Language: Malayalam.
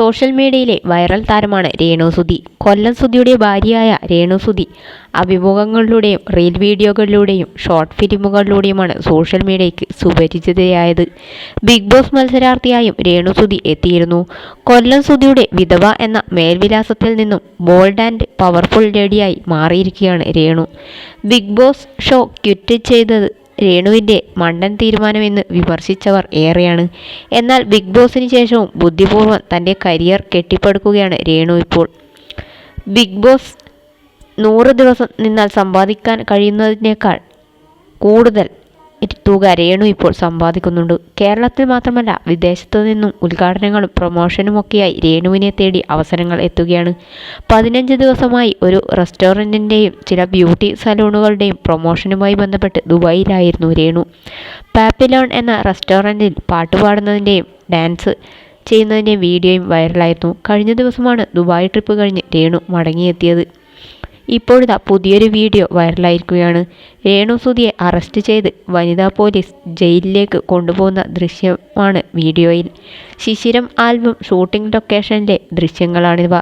സോഷ്യൽ മീഡിയയിലെ വൈറൽ താരമാണ് രേണു സുധി. കൊല്ലം സുധിയുടെ ഭാര്യയായ രേണു സുധി അഭിമുഖങ്ങളിലൂടെയും റീൽ വീഡിയോകളിലൂടെയും ഷോർട്ട് ഫിലിമുകളിലൂടെയുമാണ് സോഷ്യൽ മീഡിയയ്ക്ക് സുപരിചിതയായത്. ബിഗ് ബോസ് മത്സരാർത്ഥിയായും രേണു സുധി എത്തിയിരുന്നു. കൊല്ലം സുധിയുടെ വിധവ എന്ന മേൽവിലാസത്തിൽ നിന്നും ബോൾഡ് ആൻഡ് പവർഫുൾ ലേഡിയായി മാറിയിരിക്കുകയാണ് Renu. Big boss show quit ചെയ്തത് രേണുവിന്റെ മണ്ടൻ തീരുമാനമെന്ന് വിമർശിച്ചവർ ഏറെയാണ്. എന്നാൽ ബിഗ് ബോസിന് ശേഷവും ബുദ്ധിപൂർവം തന്റെ കരിയർ കെട്ടിപ്പടുക്കുകയാണ് രേണു ഇപ്പോൾ. ബിഗ് ബോസ് നൂറ് ദിവസം നിന്നാൽ സമ്പാദിക്കാൻ കഴിയുന്നതിനേക്കാൾ കൂടുതൽ തുക രേണു ഇപ്പോൾ സമ്പാദിക്കുന്നുണ്ട്. കേരളത്തിൽ മാത്രമല്ല വിദേശത്തു നിന്നും ഉദ്ഘാടനങ്ങളും പ്രൊമോഷനുമൊക്കെയായി രേണുവിനെ തേടി അവസരങ്ങൾ എത്തുകയാണ്. പതിനഞ്ച് ദിവസമായി ഒരു റെസ്റ്റോറന്റിന്റെയും ചില ബ്യൂട്ടി സലൂണുകളുടെയും പ്രൊമോഷനുമായി ബന്ധപ്പെട്ട് ദുബായിലായിരുന്നു രേണു. പാപ്പിലോൺ എന്ന റെസ്റ്റോറന്റിൽ പാട്ടുപാടുന്നതിന്റെയും ഡാൻസ് ചെയ്യുന്നതിന്റെയും വീഡിയോയും വൈറലായിരുന്നു. കഴിഞ്ഞ ദിവസമാണ് ദുബായ് ട്രിപ്പ് കഴിഞ്ഞ് രേണു മടങ്ങിയെത്തിയത്. ഇപ്പോഴിതാ പുതിയൊരു വീഡിയോ വൈറലായിരിക്കുകയാണ്. രേണുസുതിയെ അറസ്റ്റ് ചെയ്ത് വനിതാ പോലീസ് ജയിലിലേക്ക് കൊണ്ടുപോകുന്ന ദൃശ്യമാണ് വീഡിയോയിൽ. ശിശിരം ആൽബം ഷൂട്ടിംഗ് ലൊക്കേഷനിലെ ദൃശ്യങ്ങളാണിവ.